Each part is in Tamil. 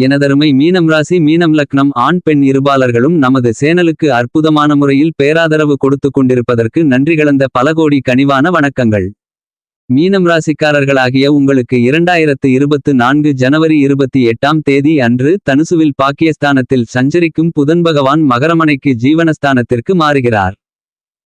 எனதருமை மீனம் ராசி மீனம் லக்னம் ஆண் பெண் இருபாலர்களும் நமது சேனலுக்கு அற்புதமான முறையில் பேராதரவு கொடுத்து கொண்டிருப்பதற்கு நன்றி கலந்த பல கோடி கனிவான வணக்கங்கள். மீனம் ராசிக்காரர்களாகிய உங்களுக்கு இரண்டாயிரத்து இருபத்து நான்கு ஜனவரி இருபத்தி எட்டாம் தேதி அன்று தனுசுவில் பாக்கியஸ்தானத்தில் சஞ்சரிக்கும் புதன் பகவான் மகரமனைக்கு ஜீவனஸ்தானத்திற்கு மாறுகிறார்.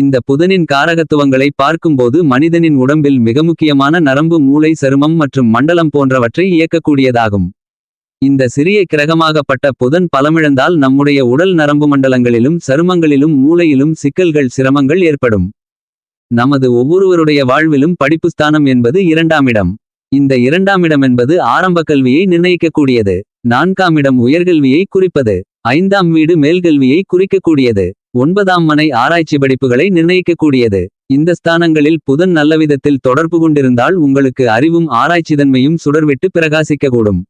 இந்த புதனின் காரகத்துவங்களை பார்க்கும்போது மனிதனின் உடம்பில் மிக முக்கியமான நரம்பு மூளை சருமம் மற்றும் மண்டலம் போன்றவற்றை இயக்கக்கூடியதாகும். இந்த சிறிய கிரகமாகப்பட்ட புதன் பலமிழந்தால் நம்முடைய உடல் நரம்பு மண்டலங்களிலும் சருமங்களிலும் மூளையிலும் சிக்கல்கள் சிரமங்கள் ஏற்படும். நமது ஒவ்வொருவருடைய வாழ்விலும் படிப்புஸ்தானம் என்பது இரண்டாம் இடம். இந்த இரண்டாம் இடம் என்பது ஆரம்ப கல்வியை நிர்ணயிக்கக்கூடியது. நான்காம் இடம் உயர்கல்வியை குறிப்பது. ஐந்தாம் வீடு மேல்கல்வியை குறிக்கக்கூடியது. ஒன்பதாம் மனை ஆராய்ச்சி படிப்புகளை நிர்ணயிக்கக்கூடியது. இந்த ஸ்தானங்களில் புதன் நல்லவிதத்தில் தொடர்பு கொண்டிருந்தால் உங்களுக்கு அறிவும் ஆராய்ச்சிதன்மையும் சுடர்விட்டு பிரகாசிக்கக்கூடும்.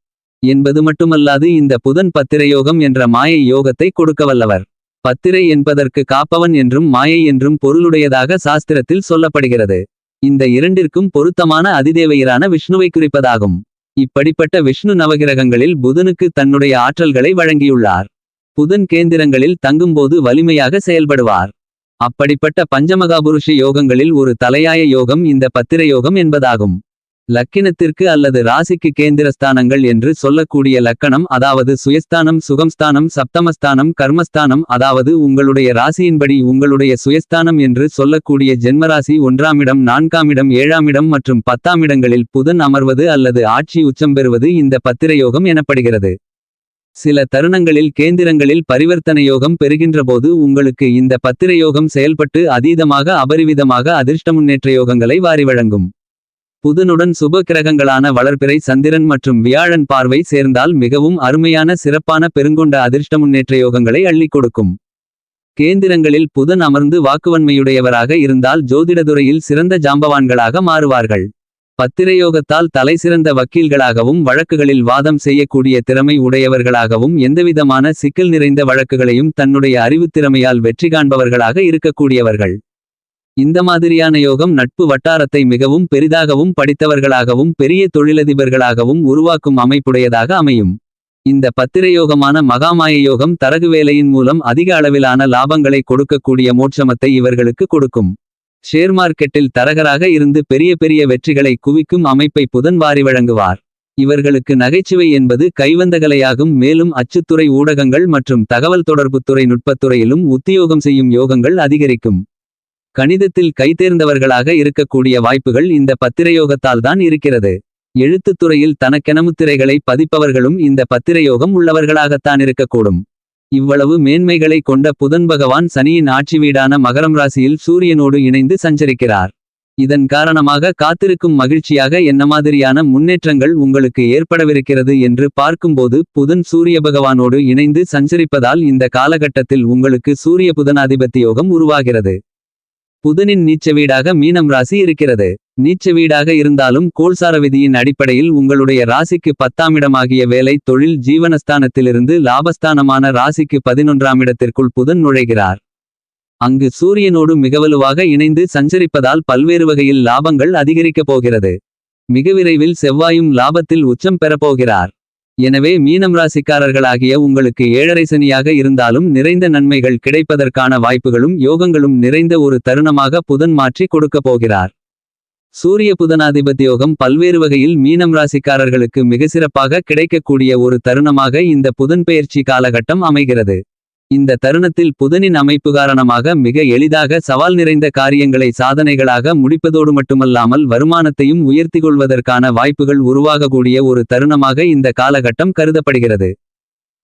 என்பது மட்டுமல்லாது இந்த புதன் பத்திர யோகம் என்ற மாயை யோகத்தை கொடுக்க வல்லவர். பத்திரை என்பதற்கு காப்பவன் என்றும் மாயை என்றும் பொருளுடையதாக சாஸ்திரத்தில் சொல்லப்படுகிறது. இந்த இரண்டிற்கும் பொருத்தமான அதிதேவையரான விஷ்ணுவை குறிப்பதாகும். இப்படிப்பட்ட விஷ்ணு நவகிரகங்களில் புதனுக்கு தன்னுடைய ஆற்றல்களை வழங்கியுள்ளார். புதன் கேந்திரங்களில் தங்கும்போது வலிமையாக செயல்படுவார். அப்படிப்பட்ட பஞ்சமகாபுருஷ யோகங்களில் ஒரு தலையாய யோகம் இந்த பத்திர யோகம் என்பதாகும். லக்கினத்திற்கு அல்லது ராசிக்கு கேந்திரஸ்தானங்கள் என்று சொல்லக்கூடிய லக்கணம் அதாவது சுயஸ்தானம் சுகம்ஸ்தானம் சப்தமஸ்தானம் கர்மஸ்தானம் அதாவது உங்களுடைய ராசியின்படி உங்களுடைய சுயஸ்தானம் என்று சொல்லக்கூடிய ஜென்மராசி ஒன்றாமிடம் நான்காமிடம் ஏழாமிடம் மற்றும் பத்தாமிடங்களில் புதன் அமர்வது அல்லது ஆட்சி உச்சம் பெறுவது இந்த பத்திர யோகம் எனப்படுகிறது. சில தருணங்களில் கேந்திரங்களில் பரிவர்த்தனை யோகம் பெறுகின்றபோது உங்களுக்கு இந்த பத்திர யோகம் செயல்பட்டு அதீதமாக அபரிவிதமாக அதிர்ஷ்ட முன்னேற்ற யோகங்களை வாரி வழங்கும். புதனுடன் சுப கிரகங்களான வளர்பிறை சந்திரன் மற்றும் வியாழன் பார்வை சேர்ந்தால் மிகவும் அருமையான சிறப்பான பெருங்கொண்ட அதிர்ஷ்ட முன்னேற்ற யோகங்களை அள்ளிக் கொடுக்கும். கேந்திரங்களில் புதன் அமர்ந்து வாக்குவன்மையுடையவராக இருந்தால் ஜோதிடதுறையில் சிறந்த ஜாம்பவான்களாக மாறுவார்கள். பத்திரயோகத்தால் தலைசிறந்த வக்கீல்களாகவும் வழக்குகளில் வாதம் செய்யக்கூடிய திறமை உடையவர்களாகவும் எந்தவிதமான சிக்கல் நிறைந்த வழக்குகளையும் தன்னுடைய அறிவுத்திறமையால் வெற்றி காண்பவர்களாக இருக்கக்கூடியவர்கள். இந்த மாதிரியான யோகம் நட்பு வட்டாரத்தை மிகவும் பெரிதாகவும் படித்தவர்களாகவும் பெரிய தொழிலதிபர்களாகவும் உருவாக்கும் அமைப்புடையதாக அமையும். இந்த பத்திரயோகமான மகாமாய யோகம் தரகு வேலையின் மூலம் அதிக அளவிலான லாபங்களை கொடுக்கக்கூடிய மோட்சமத்தை இவர்களுக்கு கொடுக்கும். ஷேர் மார்க்கெட்டில் தரகராக இருந்து பெரிய பெரிய வெற்றிகளை குவிக்கும் அமைப்பை புதன் வாரி வழங்குவார். இவர்களுக்கு நகைச்சுவை என்பது கைவந்தகலையாகும். மேலும் அச்சுத்துறை ஊடகங்கள் மற்றும் தகவல் தொடர்புத்துறை நுட்பத்துறையிலும் உத்தியோகம் செய்யும் யோகங்கள் அதிகரிக்கும். கணிதத்தில் கைதேர்ந்தவர்களாக இருக்கக்கூடிய வாய்ப்புகள் இந்த பத்திரயோகத்தால் தான் இருக்கிறது. எழுத்துத் துறையில் தனக்கெனமுத்திரைகளை பதிப்பவர்களும் இந்த பத்திரயோகம் உள்ளவர்களாகத்தான் இருக்கக்கூடும். இவ்வளவு மேன்மைகளை கொண்ட புதன் பகவான் சனியின் ஆட்சி வீடான மகரம் ராசியில் சூரியனோடு இணைந்து சஞ்சரிக்கிறார். இதன் காரணமாக காத்திருக்கும் மகிழ்ச்சியாக என்ன மாதிரியான முன்னேற்றங்கள் உங்களுக்கு ஏற்படவிருக்கிறது என்று பார்க்கும்போது புதன் சூரிய பகவானோடு இணைந்து சஞ்சரிப்பதால் இந்த காலகட்டத்தில் உங்களுக்கு சூரிய புதனாதிபத்திய யோகம் உருவாகிறது. புதனின் நீச்ச வீடாக மீனம் ராசி இருக்கிறது. நீச்ச வீடாக இருந்தாலும் கோல்சார விதியின் அடிப்படையில் உங்களுடைய ராசிக்கு பத்தாமிடமாகிய வேலை தொழில் ஜீவனஸ்தானத்திலிருந்து லாபஸ்தானமான ராசிக்கு பதினொன்றாம் இடத்திற்குள் புதன் நுழைகிறார். அங்கு சூரியனோடு மிகவலுவாக இணைந்து சஞ்சரிப்பதால் பல்வேறு வகையில் லாபங்கள் அதிகரிக்கப் போகிறது. மிக விரைவில் செவ்வாயும் லாபத்தில் உச்சம் பெறப்போகிறார் எனவே மீனம் ராசிக்காரர்களாகிய உங்களுக்கு ஏழரை சனியாக இருந்தாலும் நிறைந்த நன்மைகள் கிடைப்பதற்கான வாய்ப்புகளும் யோகங்களும் நிறைந்த ஒரு தருணமாக புதன் மாற்றி கொடுக்கப் போகிறார். சூரிய புதனாதிபத்தியோகம் பல்வேறு வகையில் மீனம் ராசிக்காரர்களுக்கு மிக சிறப்பாக கிடைக்கக்கூடிய ஒரு தருணமாக இந்த புதன் பெயர்ச்சி காலகட்டம் அமைகிறது. இந்த தருணத்தில் புதனின் அமைப்பு காரணமாக மிக எளிதாக சவால் நிறைந்த காரியங்களை சாதனைகளாக முடிப்பதோடு மட்டுமல்லாமல் வருமானத்தையும் உயர்த்திக் கொள்வதற்கான வாய்ப்புகள் உருவாகக்கூடிய ஒரு தருணமாக இந்த காலகட்டம் கருதப்படுகிறது.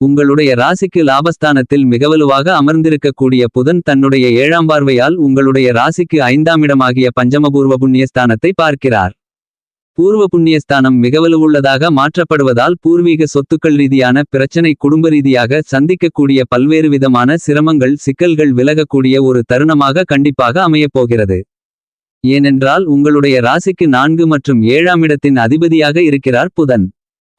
உங்களுடைய ராசிக்கு லாபஸ்தானத்தில் மிகவலுவாக அமர்ந்திருக்கக்கூடிய புதன் தன்னுடைய ஏழாம் பார்வையால் உங்களுடைய ராசிக்கு ஐந்தாம் இடமாகிய பஞ்சமபூர்வ புண்ணியஸ்தானத்தை பார்க்கிறார். பூர்வ புண்ணியஸ்தானம் மிகவலுவுள்ளதாக மாற்றப்படுவதால் பூர்வீக சொத்துக்கள் ரீதியான பிரச்சனை குடும்ப ரீதியாக சந்திக்கக்கூடிய பல்வேறு விதமான சிரமங்கள் சிக்கல்கள் விலகக்கூடிய ஒரு தருணமாக கண்டிப்பாக அமையப்போகிறது ஏனென்றால் உங்களுடைய ராசிக்கு நான்கு மற்றும் ஏழாம் இடத்தின் அதிபதியாக இருக்கிறார் புதன்.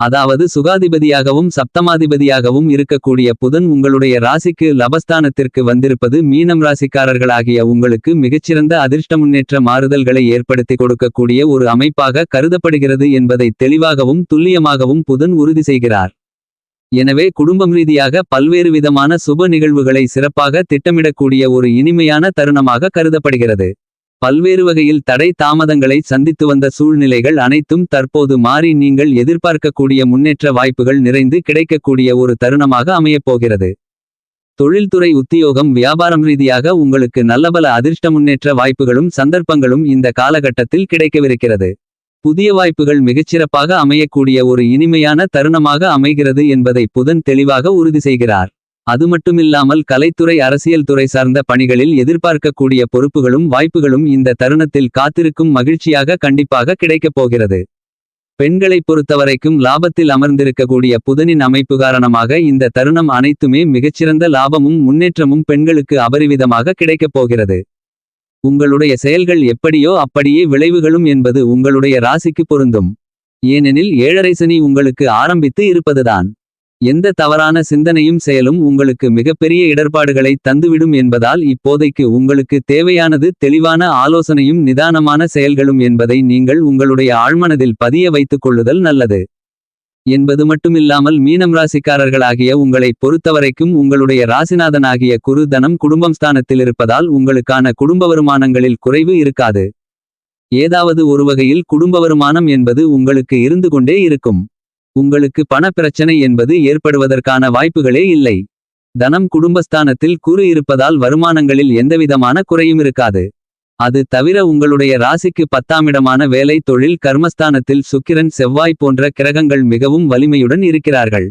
அதாவது சுகாதிபதியாகவும் சப்தமாதிபதியாகவும் இருக்கக்கூடிய புதன் உங்களுடைய ராசிக்கு லபஸ்தானத்திற்கு வந்திருப்பது மீனம் ராசிக்காரர்களாகிய உங்களுக்கு மிகச்சிறந்த அதிர்ஷ்ட முன்னேற்ற மாறுதல்களை ஏற்படுத்தி கொடுக்கக்கூடிய ஒரு அமைப்பாக கருதப்படுகிறது என்பதை தெளிவாகவும் துல்லியமாகவும் புதன் உறுதி செய்கிறார். எனவே குடும்பம் ரீதியாக பல்வேறு விதமான சுப நிகழ்வுகளை சிறப்பாக திட்டமிடக்கூடிய ஒரு இனிமையான தருணமாக கருதப்படுகிறது. பல்வேறு வகையில் தடை தாமதங்களை சந்தித்து வந்த சூழ்நிலைகள் அனைத்தும் தற்போது மாறி நீங்கள் எதிர்பார்க்கக்கூடிய முன்னேற்ற வாய்ப்புகள் நிறைந்து கிடைக்கக்கூடிய ஒரு தருணமாக அமையப்போகிறது. தொழில்துறை உத்தியோகம் வியாபாரம் ரீதியாக உங்களுக்கு நல்லபல அதிர்ஷ்ட முன்னேற்ற வாய்ப்புகளும் சந்தர்ப்பங்களும் இந்த காலகட்டத்தில் கிடைக்கவிருக்கிறது. புதிய வாய்ப்புகள் மிகச்சிறப்பாக அமையக்கூடிய ஒரு இனிமையான தருணமாக அமைகிறது என்பதை புதன் தெளிவாக உறுதி செய்கிறார். அது மட்டுமில்லாமல் கலைத்துறை அரசியல் துறை சார்ந்த பணிகளில் எதிர்பார்க்கக்கூடிய பொறுப்புகளும் வாய்ப்புகளும் இந்த தருணத்தில் காத்திருக்கும் மகிழ்ச்சியாக கண்டிப்பாக கிடைக்கப் போகிறது. பெண்களைப் பொறுத்தவரைக்கும் லாபத்தில் அமர்ந்திருக்கக்கூடிய புதனின் அமைப்பு காரணமாக இந்த தருணம் அனைத்துமே மிகச்சிறந்த லாபமும் முன்னேற்றமும் பெண்களுக்கு அபரிவிதமாக கிடைக்கப் போகிறது. உங்களுடைய செயல்கள் எப்படியோ அப்படியே விளைவுகளும் என்பது உங்களுடைய ராசிக்கு பொருந்தும். ஏனெனில் ஏழரை சனி உங்களுக்கு ஆரம்பித்து இருப்பதுதான். எந்த தவறான சிந்தனையும் செயலும் உங்களுக்கு மிகப்பெரிய இடர்பாடுகளை தந்துவிடும் என்பதால் இப்போதைக்கு உங்களுக்கு தேவையானது தெளிவான ஆலோசனையும் நிதானமான செயல்களும் என்பதை நீங்கள் உங்களுடைய ஆழ்மனதில் பதிய வைத்துக் கொள்ளுதல் நல்லது. என்பது மட்டுமில்லாமல் மீனம் ராசிக்காரர்களாகிய உங்களை பொறுத்தவரைக்கும் உங்களுடைய ராசிநாதனாகிய குரு தனம் குடும்பம் ஸ்தானத்தில் இருப்பதால் உங்களுக்கான குடும்ப வருமானங்களில் குறைவு இருக்காது. ஏதாவது ஒரு வகையில் குடும்ப வருமானம் என்பது உங்களுக்கு இருந்து கொண்டே இருக்கும். உங்களுக்கு பணப்பிரச்சனை என்பது ஏற்படுவதற்கான வாய்ப்புகளே இல்லை. தனம் குடும்பஸ்தானத்தில் கூறு இருப்பதால் வருமானங்களில் எந்தவிதமான குறையும் இருக்காது. அது தவிர உங்களுடைய ராசிக்கு பத்தாமிடமான வேலை தொழில் கர்மஸ்தானத்தில் சுக்கிரன் செவ்வாய் போன்ற கிரகங்கள் மிகவும் வலிமையுடன் இருக்கிறார்கள்.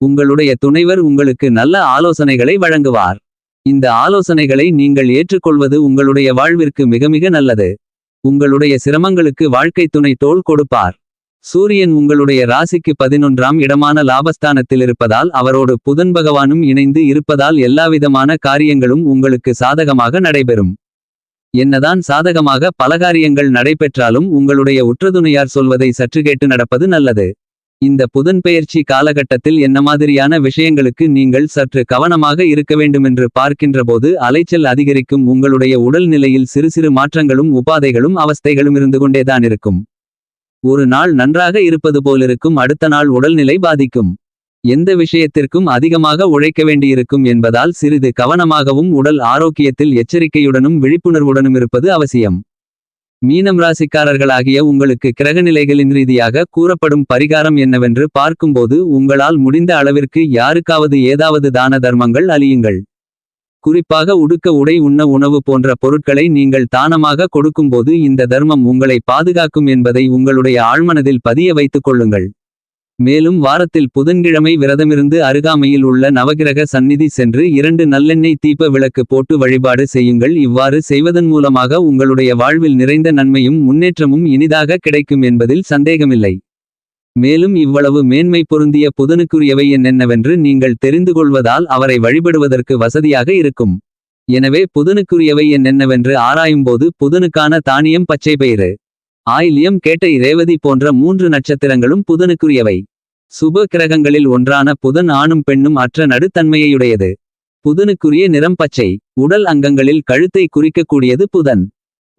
உங்களுடைய துணைவர் உங்களுக்கு நல்ல ஆலோசனைகளை வழங்குவார். இந்த ஆலோசனைகளை நீங்கள் ஏற்றுக்கொள்வது உங்களுடைய வாழ்விற்கு மிக மிக நல்லது. உங்களுடைய சிரமங்களுக்கு வாழ்க்கை துணை தோள் கொடுப்பார். சூரியன் உங்களுடைய ராசிக்கு பதினொன்றாம் இடமான லாபஸ்தானத்தில் இருப்பதால் அவரோடு புதன் பகவானும் இணைந்து இருப்பதால் எல்லாவிதமான காரியங்களும் உங்களுக்கு சாதகமாக நடைபெறும். என்னதான் சாதகமாக பல காரியங்கள் நடைபெற்றாலும் உங்களுடைய உற்றதுணையார் சொல்வதை சற்று கேட்டு நடப்பது நல்லது. இந்த புதன் பெயர்ச்சி காலகட்டத்தில் என்ன மாதிரியான விஷயங்களுக்கு நீங்கள் சற்று கவனமாக இருக்க வேண்டுமென்று பார்க்கின்றபோது அலைச்சல் அதிகரிக்கும் உங்களுடைய உடல்நிலையில் சிறு சிறு மாற்றங்களும் உபாதைகளும் அவஸ்தைகளும் இருந்து கொண்டேதான் இருக்கும். ஒரு நாள் நன்றாக இருப்பது போலிருக்கும் அடுத்த நாள் உடல்நிலை பாதிக்கும். எந்த விஷயத்திற்கும் அதிகமாக உழைக்க வேண்டியிருக்கும் என்பதால் சிறிது கவனமாகவும் உடல் ஆரோக்கியத்தில் எச்சரிக்கையுடனும் விழிப்புணர்வுடனும் இருப்பது அவசியம். மீனம் ராசிக்காரர்களாகிய உங்களுக்கு கிரகநிலைகளின் ரீதியாக கூறப்படும் பரிகாரம் என்னவென்று பார்க்கும்போது உங்களால் முடிந்த அளவிற்கு யாருக்காவது ஏதாவது தான தர்மங்கள் அழியுங்கள். குறிப்பாக உடுக்க உடை உண்ண உணவு போன்ற பொருட்களை நீங்கள் தானமாக கொடுக்கும்போது இந்த தர்மம் உங்களை பாதுகாக்கும் என்பதை உங்களுடைய ஆழ்மனதில் பதிய வைத்துக் கொள்ளுங்கள். மேலும் வாரத்தில் புதன்கிழமை விரதமிருந்து அருகாமையில் உள்ள நவகிரக சந்நிதி சென்று இரண்டு நல்லெண்ணெய் தீப விளக்கு போட்டு வழிபாடு செய்யுங்கள். இவ்வாறு செய்வதன் மூலமாக உங்களுடைய வாழ்வில் நிறைந்த நன்மையும் முன்னேற்றமும் இனிதாக கிடைக்கும் என்பதில் சந்தேகமில்லை. மேலும் இவ்வளவு மேன்மை பொருந்திய புதனுக்குரியவை என்னென்னவென்று நீங்கள் தெரிந்து கொள்வதால் அவரை வழிபடுவதற்கு வசதியாக இருக்கும். எனவே புதனுக்குரியவை என்னென்னவென்று ஆராயும்போது புதனுக்கான தானியம் பச்சை பயிறு ஆயில்யம் கேட்டை ரேவதி போன்ற மூன்று நட்சத்திரங்களும் புதனுக்குரியவை. சுப கிரகங்களில் ஒன்றான புதன் ஆணும் பெண்ணும் அற்ற நடுத்தன்மையுடையது. புதனுக்குரிய நிறம் பச்சை உடல் அங்கங்களில் கழுத்தை குறிக்கக்கூடியது புதன்.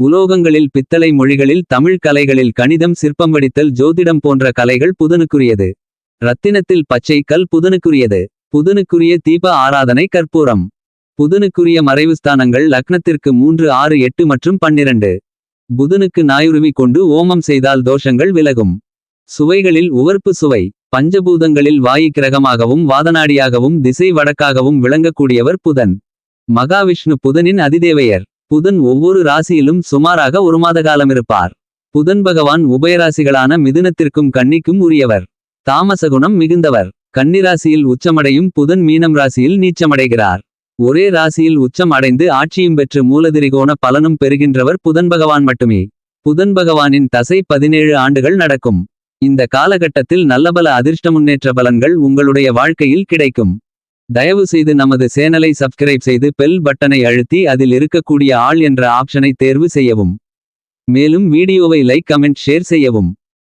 உலோகங்களில் பித்தளை மொழிகளில் தமிழ் கலைகளில் கணிதம் சிற்பம் வடித்தல் ஜோதிடம் போன்ற கலைகள் புதனுக்குரியது. ரத்தினத்தில் பச்சை கல் புதனுக்குரியது. புதனுக்குரிய தீப ஆராதனை கற்பூரம். புதனுக்குரிய மறைவுஸ்தானங்கள் லக்னத்திற்கு மூன்று ஆறு எட்டு மற்றும் பன்னிரண்டு. புதனுக்கு நாயுருவி கொண்டு ஓமம் செய்தால் தோஷங்கள் விலகும். சுவைகளில் உவர்ப்பு சுவை. பஞ்சபூதங்களில் வாயு கிரகமாகவும் வாதநாடியாகவும் திசை வடக்காகவும் விளங்கக்கூடியவர் புதன். மகாவிஷ்ணு புதனின் அதிதேவையர். புதன் ஒவ்வொரு ராசியிலும் சுமாராக ஒரு மாத காலம் இருப்பார் புதன் பகவான் உபயராசிகளான மிதுனத்திற்கும் கன்னிக்கும் உரியவர். தாமசகுணம் மிகுந்தவர். கன்னிராசியில் உச்சமடையும் புதன் மீனம் ராசியில் நீச்சமடைகிறார். ஒரே ராசியில் உச்சம் அடைந்து ஆட்சியும் பெற்று மூலதிரிகோண பலனும் பெறுகின்றவர் புதன் பகவான் மட்டுமே. புதன் பகவானின் தசை பதினேழு ஆண்டுகள் நடக்கும். இந்த காலகட்டத்தில் நல்லபல அதிர்ஷ்ட முன்னேற்ற பலன்கள் உங்களுடைய வாழ்க்கையில் கிடைக்கும். தயவு செய்து நமது சேனலை சப்ஸ்கிரைப் செய்து பெல் பட்டனை அழுத்தி அதில் இருக்கக்கூடிய ஆள் என்ற ஆப்ஷனை தேர்வு செய்யவும். மேலும் வீடியோவை லைக் கமெண்ட் ஷேர் செய்யவும்.